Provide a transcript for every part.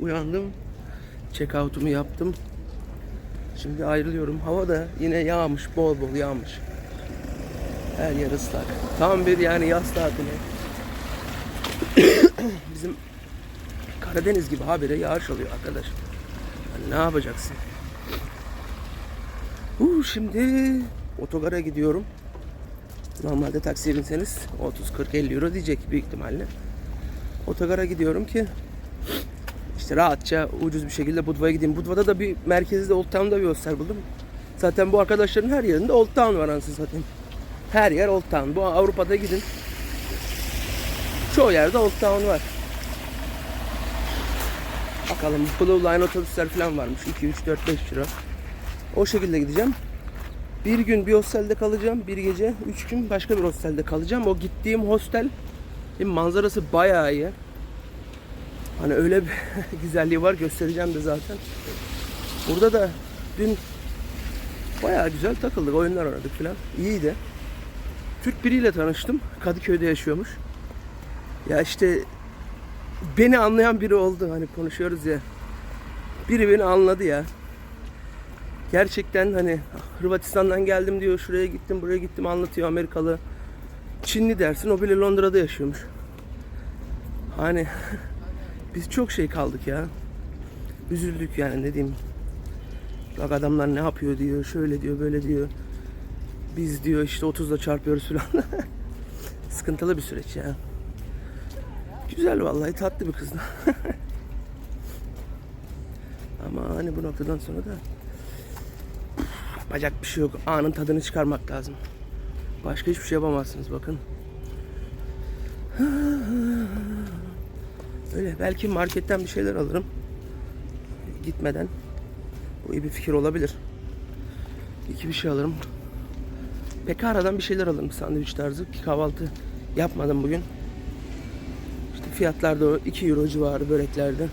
uyandım. Check out'umu yaptım. Şimdi ayrılıyorum. Hava da yine yağmış, bol bol yağmış. Her yer ıslak. Tam bir yani yaz tatili. Bizim Karadeniz gibi habire yağış oluyor arkadaş. Yani ne yapacaksın? Uh, şimdi otogara gidiyorum. Normalde taksiye binseniz 30, 40, 50 euro diyecek büyük ihtimalle. Otogara gidiyorum ki işte rahatça ucuz bir şekilde Budva'ya gideyim. Budva'da da bir merkezde Old Town'da bir hostel buldum. Zaten bu arkadaşların her yerinde Old Town var anasını satayım. Her yer Old Town. Bu Avrupa'da gidin. Çoğu yerde Old Town var. Bakalım Blue Line otobüsler falan varmış. 2, 3, 4, 5 lira. O şekilde gideceğim. Bir gün bir hostelde kalacağım. Bir gece, üç gün başka bir hostelde kalacağım. O gittiğim hostel manzarası bayağı iyi. Hani öyle bir güzelliği var göstereceğim de zaten. Burada da dün bayağı güzel takıldık. Oyunlar oynadık falan. İyiydi. Türk biriyle tanıştım. Kadıköy'de yaşıyormuş. Ya işte beni anlayan biri oldu. Hani konuşuyoruz ya. Biri beni anladı ya. Gerçekten hani Hırvatistan'dan geldim diyor. Şuraya gittim, buraya gittim anlatıyor Amerikalı. Çinli dersin. O bile Londra'da yaşıyormuş. Hani biz çok şey kaldık ya. Üzüldük yani ne diyeyim. Bak adamlar ne yapıyor diyor, şöyle diyor, böyle diyor. Biz diyor işte 30'la çarpıyoruz falan. Sıkıntılı bir süreç ya. Güzel vallahi tatlı bir kız. Ama hani bu noktadan sonra da yapacak bir şey yok. Anın tadını çıkarmak lazım. Başka hiçbir şey yapamazsınız bakın. Öyle belki marketten bir şeyler alırım. Gitmeden. Bu iyi bir fikir olabilir. İki bir şey alırım. Pekara'dan bir şeyler alırım sandviç tarzı. Ki kahvaltı yapmadım bugün. İşte fiyatlar da o 2 euro civarı böreklerde.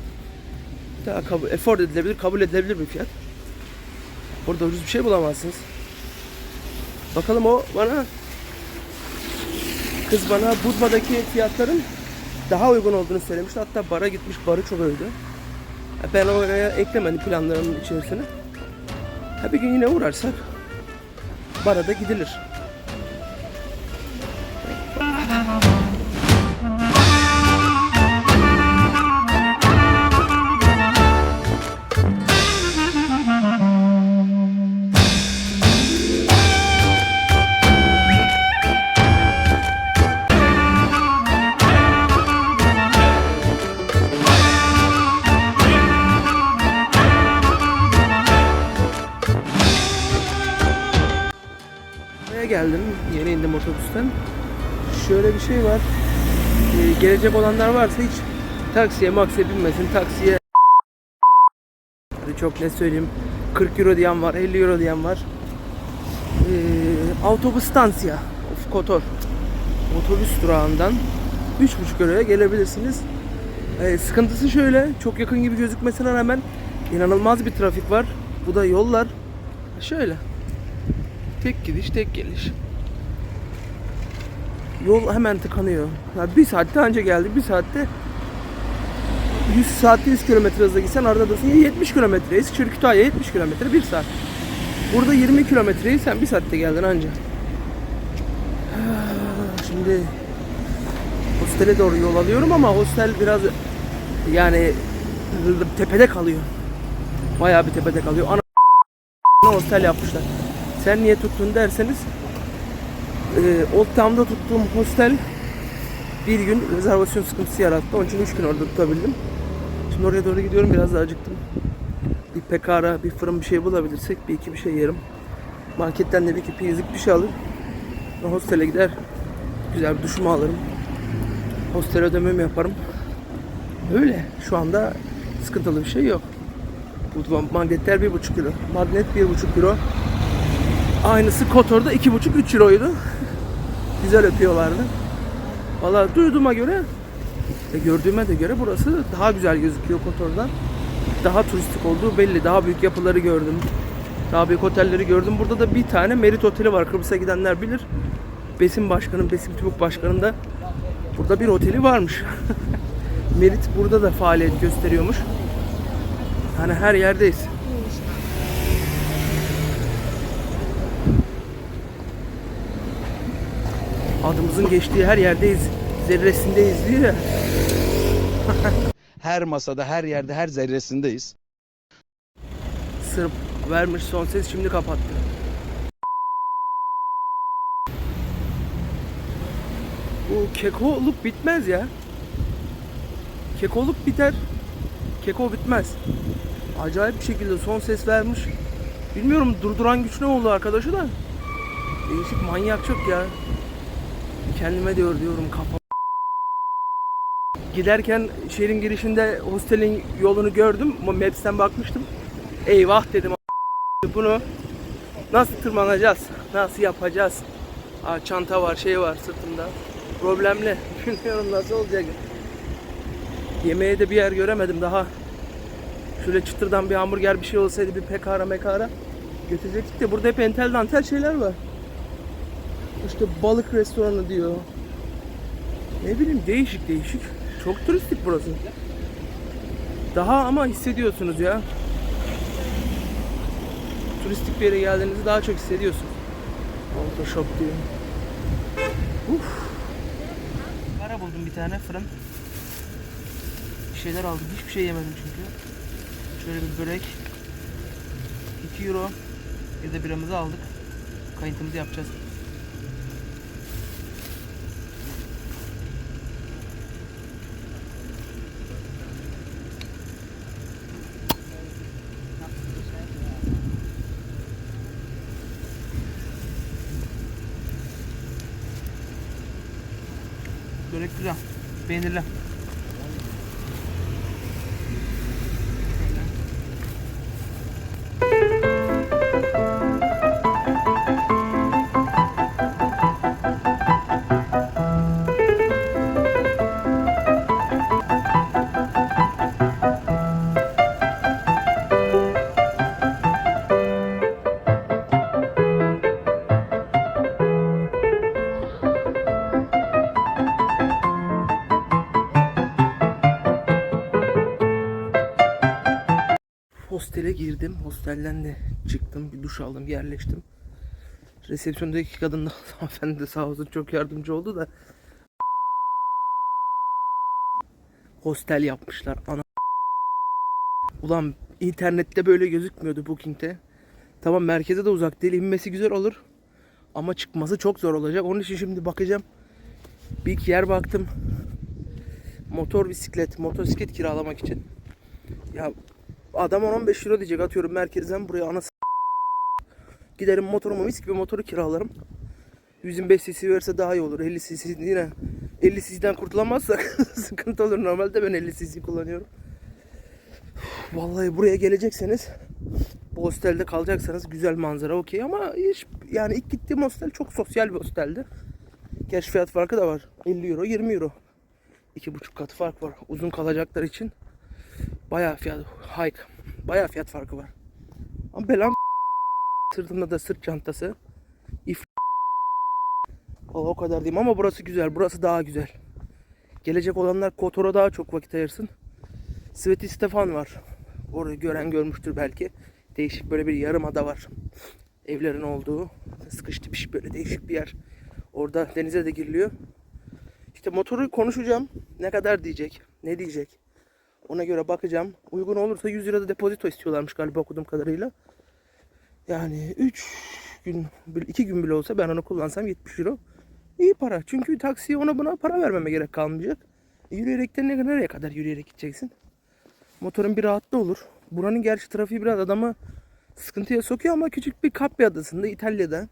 Daha kabul, afford edilebilir, kabul edilebilir bir fiyat. Burada ucuz bir şey bulamazsınız. Bakalım o bana kız bana Budva'daki fiyatların daha uygun olduğunu söylemişti. Hatta bara gitmiş, barı çok övdü. Ben oraya eklemedim planlarımın içerisine. Ha, bir gün yine uğrarsak bara da gidilir. Geldim. Yeni indim otobüsten. Şöyle bir şey var. Ee, gelecek olanlar varsa hiç taksiye maksiye binmesin. Taksiye Hadi çok ne söyleyeyim 40 euro diyen var, 50 euro diyen var. Ee, autobus stansiya of Kotor. Otobüs durağından 3,5 euroya gelebilirsiniz. Ee, sıkıntısı şöyle, çok yakın gibi gözükmesine rağmen inanılmaz bir trafik var. Bu da yollar şöyle. Tek gidiş, tek geliş. Yol hemen tıkanıyor. Ya bir saatte anca geldik. Bir saatte 100 saatte 100 kilometre hızla gitsen arada dursun ya 70 kilometre. Eskişehir Kütahya 70 kilometre bir saat. Burada 20 kilometreyi sen bir saatte geldin anca. Şimdi hostele doğru yol alıyorum ama hostel biraz yani tepede kalıyor. Bayağı bir tepede kalıyor. Ana hostel yapmışlar. Sen niye tuttun derseniz e, Old Town'da tuttuğum hostel bir gün rezervasyon sıkıntısı yarattı. Onun için 3 gün orada tutabildim. Şimdi oraya doğru gidiyorum. Biraz da acıktım. Bir pekara, bir fırın bir şey bulabilirsek bir iki bir şey yerim. Marketten de bir iki piyazık bir şey alır. Hostele gider. Güzel bir duşumu alırım. Hostel ödememi yaparım. Öyle. Şu anda sıkıntılı bir şey yok. Bu magnetler 1,5 euro. Magnet 1,5 euro. Aynısı Kotor'da 2,5-3 euroydu. Güzel öpüyorlardı. Valla duyduğuma göre ve gördüğüme de göre burası daha güzel gözüküyor Kotor'dan. Daha turistik olduğu belli. Daha büyük yapıları gördüm. Daha büyük otelleri gördüm. Burada da bir tane Merit Oteli var. Kıbrıs'a gidenler bilir. Besim Başkanı, Besim Tübük Başkanı'nın da burada bir oteli varmış. Merit burada da faaliyet gösteriyormuş. Hani her yerdeyiz. Adımızın geçtiği her yerdeyiz. Zerresindeyiz diyor ya. Her masada, her yerde, her zerresindeyiz. Sırp vermiş son ses şimdi kapattı. Bu kekoluk bitmez ya. Kekoluk biter. Keko bitmez. Acayip bir şekilde son ses vermiş. Bilmiyorum durduran güç ne oldu arkadaşı da. Değişik manyak çok ya. Kendime diyor diyorum kafa. Giderken şehrin girişinde hostelin yolunu gördüm. Maps'ten bakmıştım. Eyvah dedim. Bunu nasıl tırmanacağız? Nasıl yapacağız? Aa, çanta var, şey var sırtımda. Problemli. Bilmiyorum nasıl olacak. Yemeğe de bir yer göremedim daha. Şöyle çıtırdan bir hamburger bir şey olsaydı bir pekara mekara götürecektik de burada hep entel dantel şeyler var. İşte balık restoranı diyor. Ne bileyim değişik değişik. Çok turistik burası. Daha ama hissediyorsunuz ya. Turistik bir yere geldiğinizde daha çok hissediyorsunuz. Photoshop diyor. Uf. Para buldum bir tane fırın. Bir şeyler aldım. Hiçbir şey yemedim çünkü. Şöyle bir börek. 2 euro. Bir de biramızı aldık. Kayıtımızı yapacağız. Börek güzel. Peynirli. Hostele girdim. Hostelden de çıktım. Bir duş aldım. Yerleştim. Resepsiyondaki kadın da hanımefendi de sağ olsun çok yardımcı oldu da hostel yapmışlar. Ana Ulan internette böyle gözükmüyordu Booking'te. Tamam merkeze de uzak değil. inmesi güzel olur. Ama çıkması çok zor olacak. Onun için şimdi bakacağım. Bir iki yer baktım. Motor bisiklet, motosiklet kiralamak için. Ya Adam 10-15 euro diyecek atıyorum merkezden buraya ana Giderim motorumu mis gibi motoru kiralarım. 125 cc verse daha iyi olur. 50 cc yine 50 cc'den kurtulamazsak sıkıntı olur. Normalde ben 50 cc kullanıyorum. Vallahi buraya gelecekseniz bu hostelde kalacaksanız güzel manzara okey ama hiç yani ilk gittiğim hostel çok sosyal bir hosteldi. Gerçi fiyat farkı da var. 50 euro 20 euro. 2,5 katı fark var. Uzun kalacaklar için bayağı fiyat hike. Bayağı fiyat farkı var. Ama belam sırtımda da sırt çantası. İf Valla o kadar diyeyim ama burası güzel. Burası daha güzel. Gelecek olanlar Kotor'a daha çok vakit ayırsın. Sveti Stefan var. Orayı gören görmüştür belki. Değişik böyle bir yarım ada var. Evlerin olduğu. Sıkış tipiş böyle değişik bir yer. Orada denize de giriliyor. İşte motoru konuşacağım. Ne kadar diyecek? Ne diyecek? Ona göre bakacağım. Uygun olursa 100 lira da depozito istiyorlarmış galiba okuduğum kadarıyla. Yani 3 gün, 2 gün bile olsa ben onu kullansam 70 euro. İyi para. Çünkü taksiye ona buna para vermeme gerek kalmayacak. E, yürüyerek de ne- nereye kadar yürüyerek gideceksin? Motorun bir rahatlığı olur. Buranın gerçi trafiği biraz adamı sıkıntıya sokuyor ama küçük bir Kapri adasında İtalya'da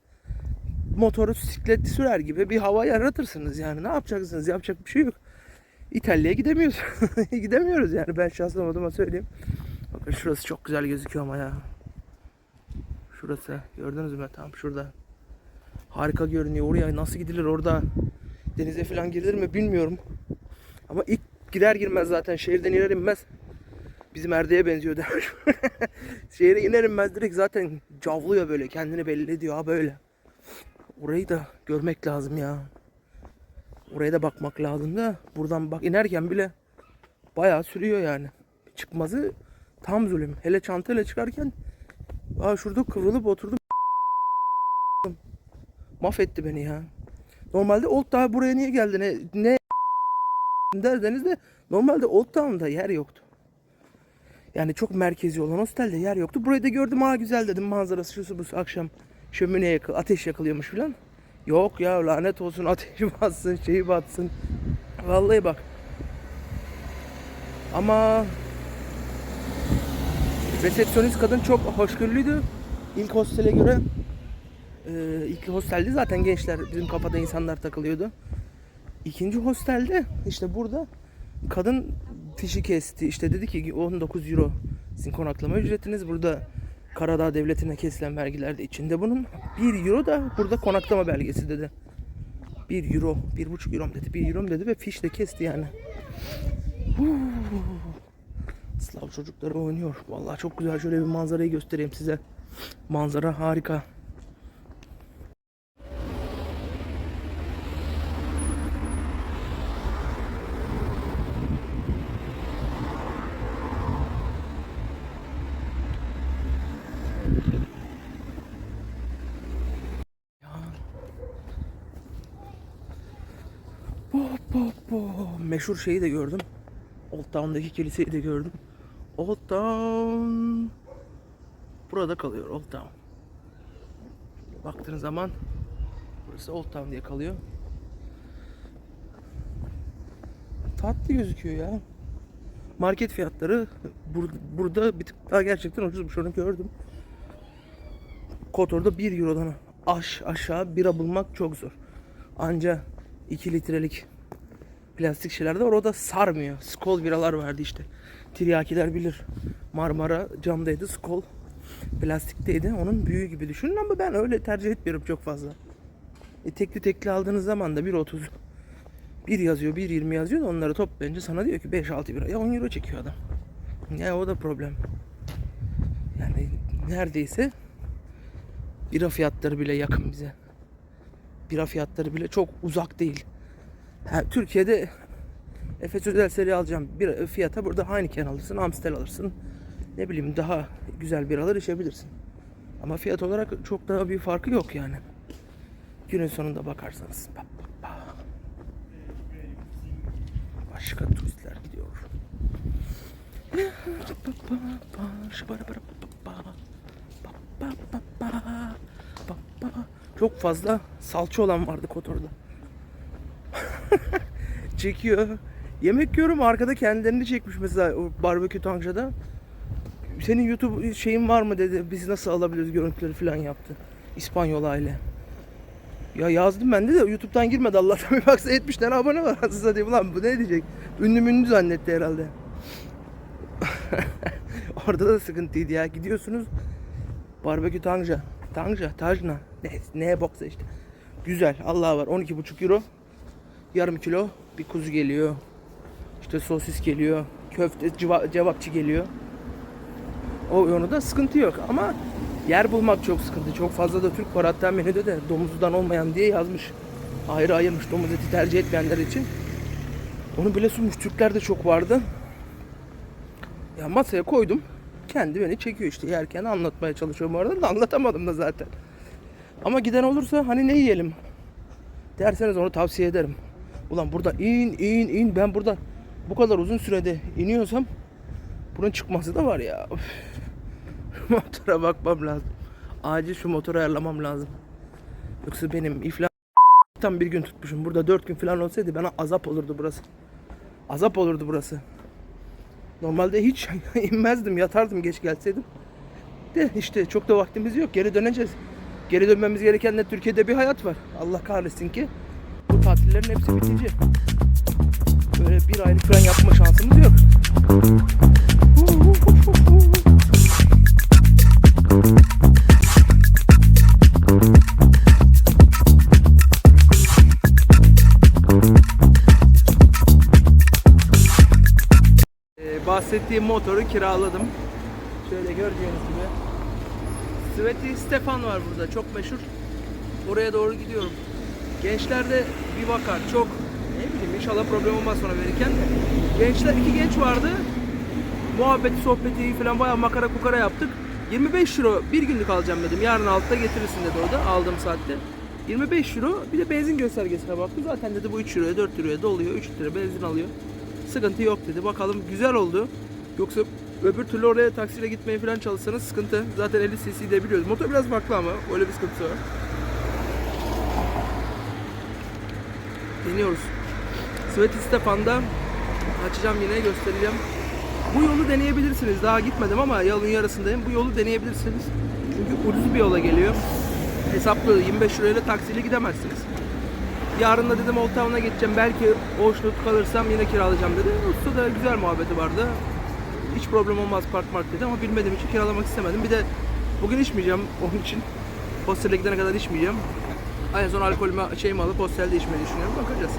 motoru siklet sürer gibi bir hava yaratırsınız yani. Ne yapacaksınız? Yapacak bir şey yok. İtalya'ya gidemiyoruz. Gidemiyoruz yani ben şahsen adıma söyleyeyim. Bakın şurası çok güzel gözüküyor ama ya. Şurası gördünüz mü? Tam şurada. Harika görünüyor. Oraya nasıl gidilir orada? Denize falan girilir mi bilmiyorum. Ama ilk gider girmez zaten şehirden iner inmez. Bizim Erde'ye benziyor demiş. Şehre iner inmez direkt zaten cavlıyor böyle. Kendini belli ediyor ha böyle. Orayı da görmek lazım ya. Oraya da bakmak lazım da buradan bak inerken bile bayağı sürüyor yani. Çıkması Tam zulüm. Hele çantayla çıkarken aa şurada kıvrılıp oturdum. Mahvetti beni ya. Normalde Old Town buraya niye geldi ne, ne derseniz de normalde Old Town'da yer yoktu. Yani çok merkezi olan hostelde yer yoktu. Burayı da gördüm ha güzel dedim manzarası şusu bu akşam şömine yakı ateş yakılıyormuş filan. Yok ya lanet olsun ateşi batsın şeyi batsın. Vallahi bak. Ama resepsiyonist kadın çok hoşgörülüydü. İlk hostele göre ee, ilk hostelde zaten gençler bizim kafada insanlar takılıyordu. İkinci hostelde işte burada kadın fişi kesti. İşte dedi ki 19 euro sizin konaklama ücretiniz. Burada Karadağ Devleti'ne kesilen vergiler de içinde bunun. 1 euro da burada konaklama belgesi dedi. 1 euro, 1,5 euro dedi, 1 euro dedi ve fiş de kesti yani. Slav çocukları oynuyor. Vallahi çok güzel. Şöyle bir manzarayı göstereyim size. Manzara harika. Meşhur şeyi de gördüm. Old Town'daki kiliseyi de gördüm. Old Town burada kalıyor Old Town. Baktığın zaman burası Old Town diye kalıyor. Tatlı gözüküyor ya. Market fiyatları bur- burada bir tık daha gerçekten ucuzmuş onu gördüm. Kotor'da 1 Euro'dan aş aşağı bira bulmak çok zor. Anca 2 litrelik plastik şeyler de var. O da sarmıyor. Skol biralar vardı işte. Tiryakiler bilir. Marmara camdaydı. Skol plastikteydi. Onun büyüğü gibi düşünün ama ben öyle tercih etmiyorum çok fazla. E, tekli tekli aldığınız zaman da 1.30 1 yazıyor, 1.20 yazıyor da onları toplayınca sana diyor ki 5-6 bira. Ya 10 euro çekiyor adam. Ya o da problem. Yani neredeyse bira fiyatları bile yakın bize. Bira fiyatları bile çok uzak değil. Türkiye'de Efes özel seri alacağım bir fiyata burada Heineken alırsın, Amstel alırsın. Ne bileyim daha güzel biralar içebilirsin. Ama fiyat olarak çok daha bir farkı yok yani. Günün sonunda bakarsanız. Başka turistler gidiyor. Çok fazla salça olan vardı Kotor'da. Çekiyor. Yemek yiyorum arkada kendilerini çekmiş mesela barbekü tankşada. Senin YouTube şeyin var mı dedi. Biz nasıl alabiliriz görüntüleri falan yaptı. İspanyol aile. Ya yazdım ben de de YouTube'dan girmedi Allah'tan bir baksa 70 tane abone var. Aslında diyeyim lan bu ne diyecek. Ünlü münlü zannetti herhalde. Orada da sıkıntıydı ya. Gidiyorsunuz barbekü tangja. Tangja, tajna. Ne, neye boksa işte. Güzel. Allah var. 12,5 euro. Yarım kilo bir kuzu geliyor. İşte sosis geliyor. Köfte, cevapçı geliyor. O yönde sıkıntı yok ama yer bulmak çok sıkıntı. Çok fazla da Türk var hatta menüde de domuzdan olmayan diye yazmış. Ayrı ayırmış domuz eti tercih etmeyenler için. Onu bile sunmuş. Türkler de çok vardı. Ya masaya koydum. Kendi beni çekiyor işte yerken anlatmaya çalışıyorum orada da anlatamadım da zaten. Ama giden olursa hani ne yiyelim derseniz onu tavsiye ederim. Ulan burada in in in ben burada bu kadar uzun sürede iniyorsam bunun çıkması da var ya. Motora bakmam lazım. Acil şu motoru ayarlamam lazım. Yoksa benim iflas tam bir gün tutmuşum. Burada dört gün falan olsaydı bana azap olurdu burası. Azap olurdu burası. Normalde hiç inmezdim, yatardım geç gelseydim. De işte çok da vaktimiz yok. Geri döneceğiz. Geri dönmemiz gereken de Türkiye'de bir hayat var. Allah kahretsin ki tatillerin hepsi bitici. Böyle bir aylık falan yapma şansımız yok. Ee, bahsettiğim motoru kiraladım. Şöyle gördüğünüz gibi. Sveti Stefan var burada. Çok meşhur. Oraya doğru gidiyorum. Gençlerde bir bakar. Çok ne bileyim inşallah problem olmaz sonra verirken de. Gençler iki genç vardı. muhabbeti, sohbeti falan bayağı makara kukara yaptık. 25 euro bir günlük alacağım dedim. Yarın altta getirirsin dedi o da aldığım saatte. 25 euro bir de benzin göstergesine baktım. Zaten dedi bu 3 euroya 4 euroya doluyor. 3 lira benzin alıyor. Sıkıntı yok dedi. Bakalım güzel oldu. Yoksa öbür türlü oraya taksiyle gitmeye falan çalışsanız sıkıntı. Zaten 50 cc de biliyoruz. Motor biraz farklı ama öyle bir sıkıntısı var. Deniyoruz. Svet Stefan'da açacağım yine göstereceğim. Bu yolu deneyebilirsiniz. Daha gitmedim ama yolun yarısındayım. Bu yolu deneyebilirsiniz. Çünkü ucuz bir yola geliyor. Hesaplı 25 lirayla taksiyle gidemezsiniz. Yarın da dedim Old Town'a geçeceğim. Belki hoşnut kalırsam yine kiralayacağım dedi. Usta da güzel muhabbeti vardı. Hiç problem olmaz park mark dedi ama bilmediğim için kiralamak istemedim. Bir de bugün içmeyeceğim onun için. Hostele gidene kadar içmeyeceğim. En son alkolümü şeyimi alıp hostelde içmeyi düşünüyorum. Bakacağız.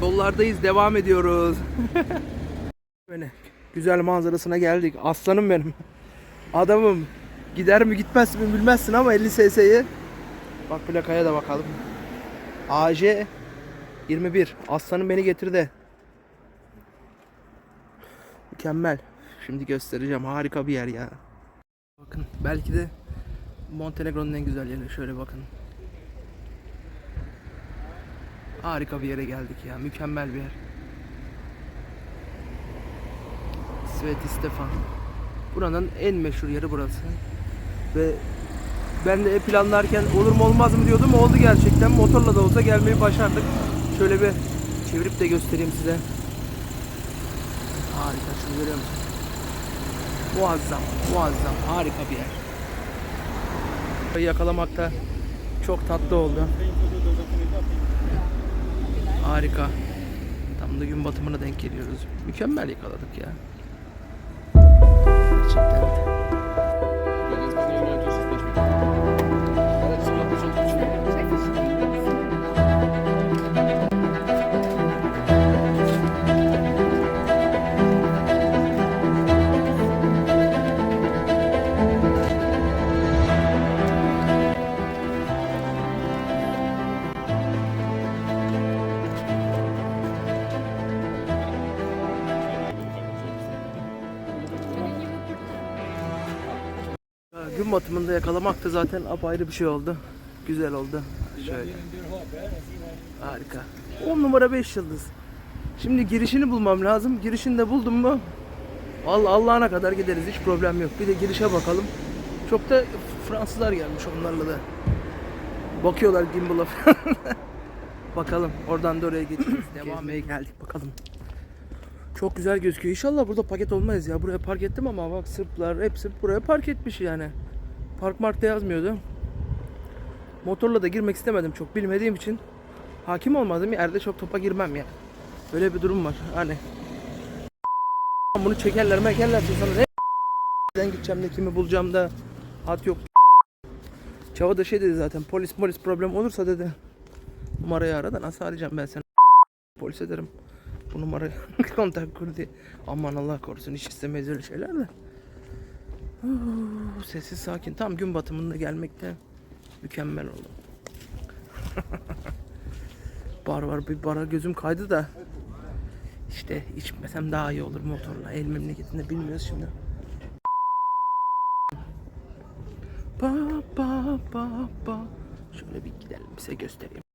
Yollardayız. Devam ediyoruz. Böyle güzel manzarasına geldik. Aslanım benim. Adamım. Gider mi gitmez mi bilmezsin ama 50 ss'yi. Bak plakaya da bakalım. AJ 21. Aslanım beni getirdi. Mükemmel. Şimdi göstereceğim. Harika bir yer ya. Bakın belki de Montenegro'nun en güzel yeri. Şöyle bakın. Harika bir yere geldik ya. Mükemmel bir yer. Sveti Stefan. Buranın en meşhur yeri burası. Ve ben de planlarken olur mu olmaz mı diyordum. Oldu gerçekten. Motorla da olsa gelmeyi başardık. Şöyle bir çevirip de göstereyim size. Harika şunu görüyor musun? Muazzam, muazzam. Harika bir yer. Yakalamak da çok tatlı oldu. Harika. Tam da gün batımına denk geliyoruz. Mükemmel yakaladık ya. Gerçekten. Yakalamak da zaten apayrı bir şey oldu. Güzel oldu. Şöyle. Harika. 10 numara 5 yıldız. Şimdi girişini bulmam lazım. Girişini de buldum mu Allah Allah'ına kadar gideriz. Hiç problem yok. Bir de girişe bakalım. Çok da Fransızlar gelmiş onlarla da. Bakıyorlar gimbal'a falan. bakalım. Oradan da oraya gideceğiz. Devam geldik bakalım. Çok güzel gözüküyor. İnşallah burada paket olmayız ya. Buraya park ettim ama bak Sırplar hepsi buraya park etmiş yani. Park markta yazmıyordu. Motorla da girmek istemedim çok bilmediğim için. Hakim olmadım yerde çok topa girmem ya. Böyle bir durum var. Hani bunu çekerler mekerler sonra ne ben gideceğim de kimi bulacağım da hat yok. Çava da şey dedi zaten polis polis problem olursa dedi. Numarayı ara da nasıl arayacağım ben seni polis ederim. Bu numarayı kontak kur diye. Aman Allah korusun hiç istemeyiz öyle şeyler de. Huu, Sessiz sakin. Tam gün batımında gelmekte mükemmel oldu. bar var bir bara gözüm kaydı da. İşte içmesem daha iyi olur motorla. El memleketinde bilmiyoruz şimdi. Ba ba ba ba. Şöyle bir gidelim size göstereyim.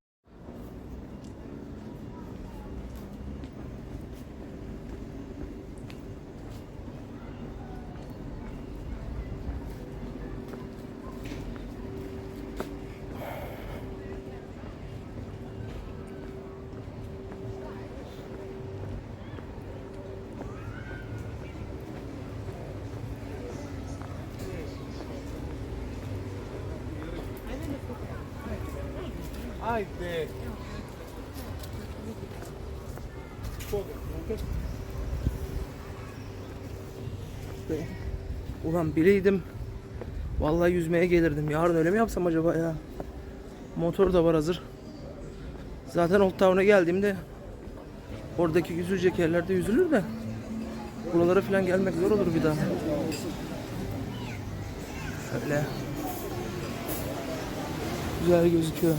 Haydi. Ulan bileydim. Vallahi yüzmeye gelirdim. Yarın öyle mi yapsam acaba ya? Motor da var hazır. Zaten Old Town'a geldiğimde oradaki yüzülecek yerlerde yüzülür de buralara falan gelmek zor olur bir daha. Şöyle. Güzel gözüküyor.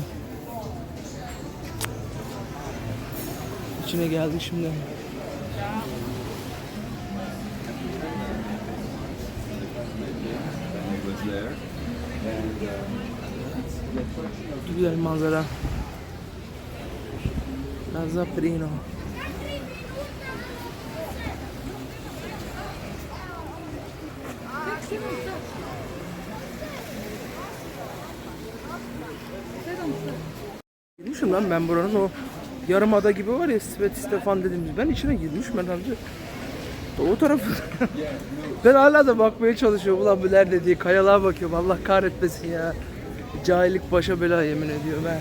içine geldik şimdi. Güzel manzara. Nazzaprino. Girmişim lan ben buranın o yarım ada gibi var ya Svet Stefan dediğimiz ben içine girmişim herhalde. Doğu tarafı. ben hala da bakmaya çalışıyorum ulan bu nerede diye kayalığa bakıyorum Allah kahretmesin ya. Cahillik başa bela yemin ediyorum ben.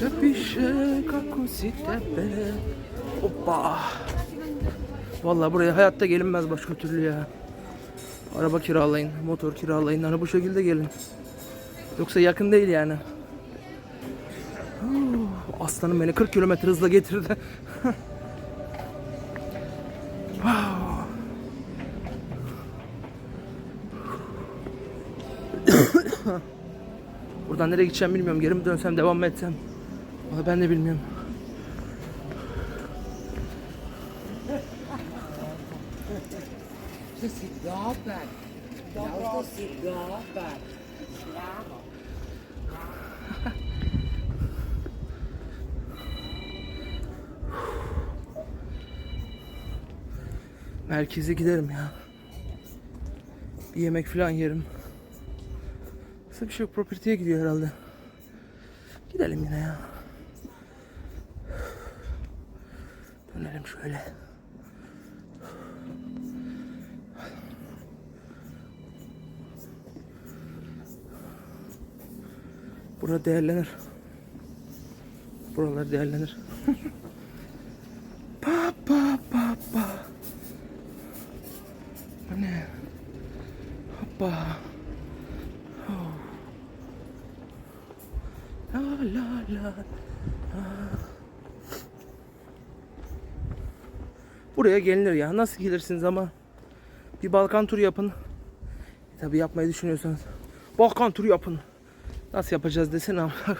Capisce così te bene. Hoppa. Vallahi buraya hayatta gelinmez başka türlü ya. Araba kiralayın, motor kiralayın. Hani bu şekilde gelin. Yoksa yakın değil yani. Aslanım beni 40 kilometre hızla getirdi. Buradan nereye gideceğim bilmiyorum. Geri mi dönsem, devam mı etsem? Vallahi ben de bilmiyorum. Merkeze giderim ya. Bir yemek falan yerim. Nasıl bir şey yok. Property'ye gidiyor herhalde. Gidelim yine ya. Dönelim şöyle. Burada değerlenir. Buralar değerlenir. Buraya gelinir ya. Nasıl gelirsiniz ama bir Balkan turu yapın. E, tabii yapmayı düşünüyorsanız. Balkan turu yapın. Nasıl yapacağız desene ama.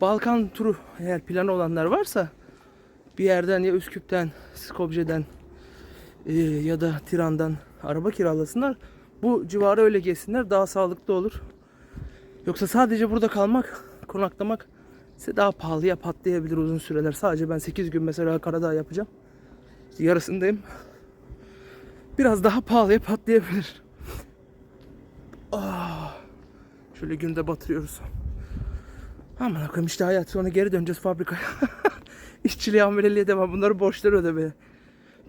Balkan turu eğer planı olanlar varsa bir yerden ya Üsküp'ten, Skopje'den e, ya da Tiran'dan araba kiralasınlar. Bu civarı öyle gezsinler daha sağlıklı olur. Yoksa sadece burada kalmak, konaklamak size daha pahalıya patlayabilir uzun süreler. Sadece ben 8 gün mesela Karadağ yapacağım. Yarısındayım. Biraz daha pahalıya patlayabilir. Ah. Şöyle günde batırıyoruz. Aman akım işte hayat sonra geri döneceğiz fabrikaya. İşçiliğe ameleliğe devam. Bunları borçları ödemeye.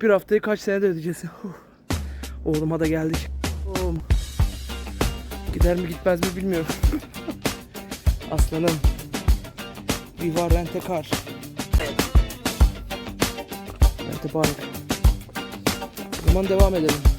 Bir haftayı kaç senede ödeyeceğiz? Huh. Oğluma da geldik. Oğlum. Gider mi gitmez mi bilmiyorum. Aslanım. Viva Rente Car. Park. O zaman devam edelim.